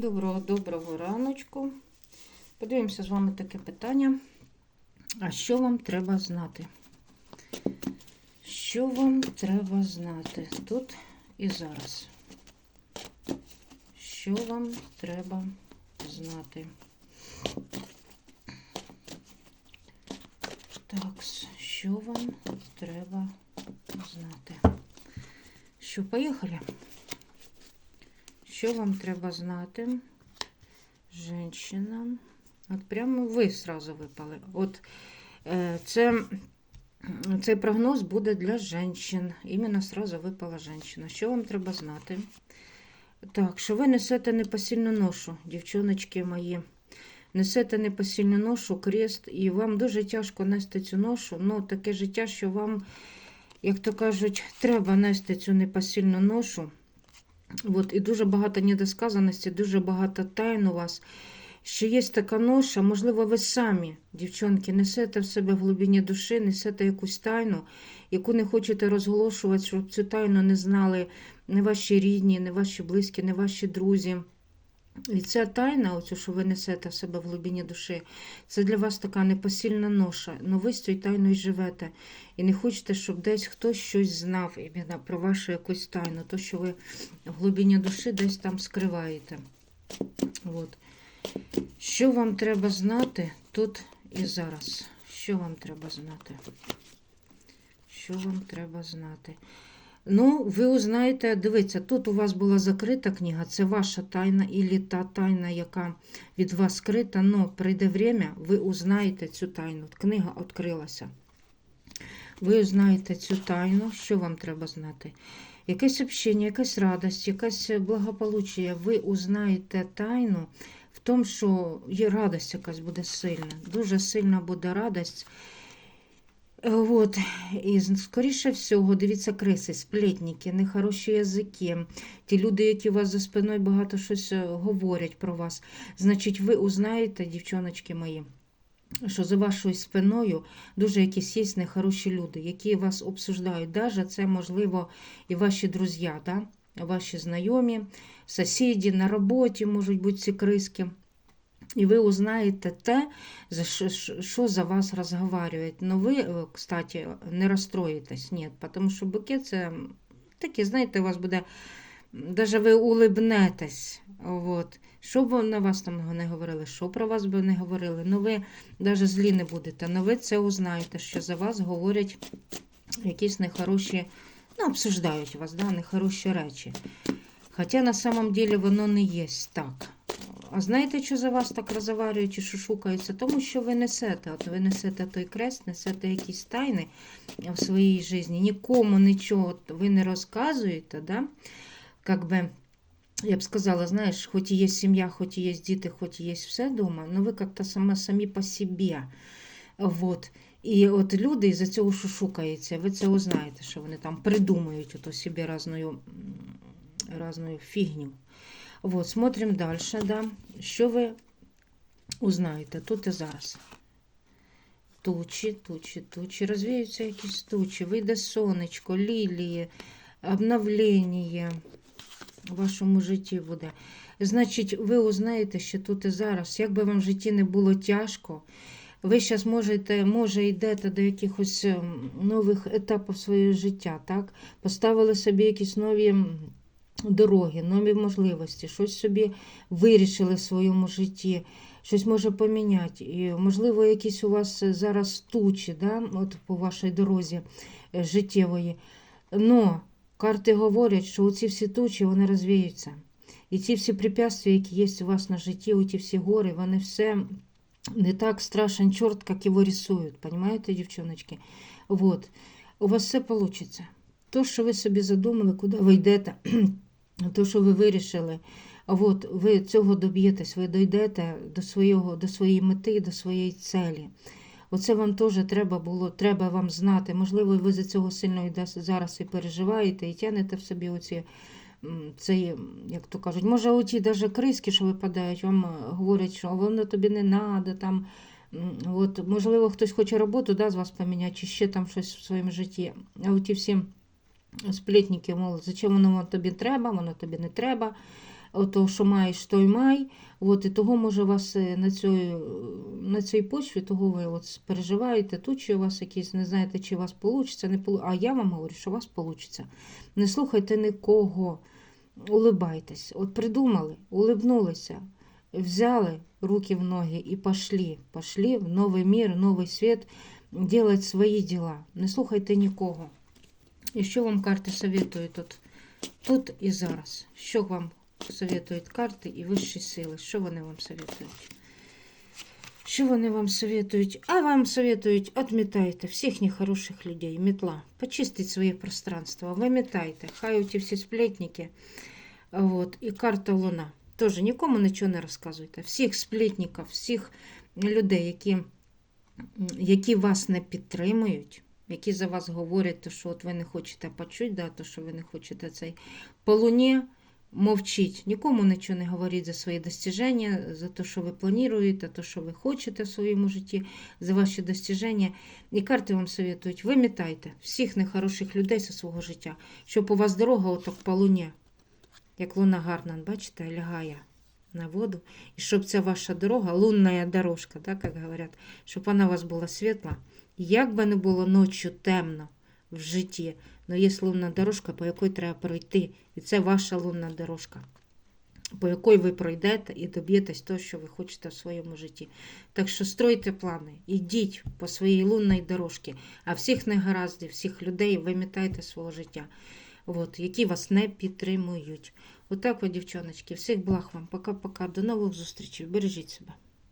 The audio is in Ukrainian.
Доброго доброго раночку. Подивимося з вами таке питання. А що вам треба знати? Що вам треба знати тут і зараз? Що вам треба знати? Так, що вам треба знати? Що, поїхали? Що вам треба знати? Женщина. От прямо ви сразу випали. От е, це, цей прогноз буде для женщин. Іменно сразу випала женщина. Що вам треба знати? Так, що ви несете непосильну ношу, дівчоночки мої. Несете непосильну ношу, крест, і вам дуже тяжко нести цю ношу. Ну, таке життя, що вам, як то кажуть, треба нести цю непосильну ношу. От, і дуже багато недосказаності, дуже багато тайн у вас. Що є така ноша, можливо, ви самі, дівчонки, несете в себе в глибині душі, несете якусь тайну, яку не хочете розголошувати, щоб цю тайну не знали не ваші рідні, не ваші близькі, не ваші друзі. І ця тайна, оцю, що ви несете в себе в глибині душі, це для вас така непосильна ноша. Ну ви з цією тайною живете. І не хочете, щоб десь хтось щось знав іменно про вашу якусь тайну, то, що ви в глибині душі десь там скриваєте. От. Що вам треба знати тут і зараз? Що вам треба знати? Що вам треба знати? Ну, ви узнаєте, дивіться, тут у вас була закрита книга, це ваша тайна, і та тайна, яка від вас скрита, но прийде время, ви узнаєте цю тайну. Книга відкрилася. Ви узнаєте цю тайну, що вам треба знати? Якесь общення, якась радість, якесь благополуччя. Ви узнаєте тайну в тому, що є радість якась буде сильна. Дуже сильна буде радість. От, і скоріше всього, дивіться, криси, сплетники, нехороші язики, ті люди, які у вас за спиною багато щось е, говорять про вас. Значить, ви узнаєте, дівчоночки мої, що за вашою спиною дуже якісь є нехороші люди, які вас обсуждають. Даже це, можливо, і ваші друзі, да? ваші знайомі, сусіди на роботі можуть бути ці криски. І ви узнаєте те, що, за вас розговорюють. Ну ви, е, кстати, не розстроїтесь, ні, тому що бики це такі, знаєте, у вас буде, навіть ви улибнетесь. От. Що б на вас там не говорили, що про вас би не говорили, ну ви навіть злі не будете. Ну ви це узнаєте, що за вас говорять якісь нехороші, ну, обсуждають вас, да, нехороші речі. Хоча на самом деле воно не є так. А знаєте, що за вас так розговарюють і шушукаються? Тому що ви несете. От ви несете той крест, несете якісь тайни в своїй житті. Нікому нічого ви не розказуєте, да? Как би, я б сказала, знаєш, хоч і є сім'я, хоч і є діти, хоч і є все вдома, але ви як-то саме самі по собі. Вот. І от люди із-за цього шушукаються, ви це узнаєте, що вони там придумують собі разною, разною фігню. Вот, смотрим дальше, да. Що ви узнаєте тут і зараз? Тучі, тучі, тучі, розвіються якісь тучі, вийде сонечко, лілії, обновлення в вашому житті буде. Значить, ви узнаєте, що тут і зараз, як би вам в житті не було тяжко, ви зараз можете, може, йдете до якихось нових етапів свого життя, так? Поставили собі якісь нові дороги, нові можливості, щось собі вирішили в своєму житті, щось може поміняти. І, можливо, якісь у вас зараз тучі да, от по вашій дорозі е, життєвої. Но карти говорять, що оці всі тучі вони розвіються. І ці всі препятствия, які є у вас на житті, оті всі гори, вони все не так страшен чорт, як його рисують. Понимаєте, дівчоночки? Вот. У вас все вийде. То, що ви собі задумали, куди ви йдете, то, що ви вирішили, от ви цього доб'єтесь, ви дійдете до свого, до своєї мети, до своєї целі. Оце вам теж треба було, треба вам знати. Можливо, ви за цього сильно зараз і переживаєте, і тянете в собі оці, цей, як то кажуть, може, оті навіть криски, що випадають, вам говорять, що воно тобі не треба. там, От, Можливо, хтось хоче роботу да, з вас поміняти, чи ще там щось в своєму житті. А оті всі сплетники, мол, зачем воно тобі треба, воно тобі не треба. ото, що маєш, той май. От, і того, може, вас е, на цій, на цій почві, того ви от переживаєте, тут чи у вас якісь, не знаєте, чи у вас вийде, не полу- а я вам говорю, що у вас вийде. Не слухайте нікого, улибайтесь. От придумали, улибнулися, взяли руки в ноги і пошли. Пошли в новий мір, новий світ, делать свої діла. Не слухайте нікого. І що вам карти советують тут, тут і зараз? Що вам советують карти і вищі сили? Що вони вам советують? Що вони вам советують? А вам советують, отметайте всіх нехороших людей, метла, почистить своє пространство, вимітайте, хай ті всі сплетники. Вот. І карта Луна. Тоже нікому нічого не розказуйте. Всіх сплетників, всіх людей, які, які вас не підтримують, які за вас говорять, то, що от ви не хочете почути, да, то, що ви не хочете цей по мовчіть. Нікому нічого не говоріть за свої достіження, за те, що ви плануєте, то, що ви хочете в своєму житті, за ваші достіження. І карти вам советують, вимітайте всіх нехороших людей зі свого життя, щоб у вас дорога отак по луні, як луна гарна, бачите, лягає на воду. І щоб ця ваша дорога, лунна дорожка, так, як говорять, щоб вона у вас була світла. Як би не було ночі темно в житті, але є лунна дорожка, по якій треба пройти. І це ваша лунна дорожка, по якій ви пройдете і доб'єтесь того, що ви хочете в своєму житті. Так що стройте плани, ідіть по своїй лунній дорожці, а всіх негараздів, всіх людей вимітайте свого життя, от, які вас не підтримують. Отак, от, дівчоночки, всіх благ вам. Пока-пока. До нових зустрічей. Бережіть себе.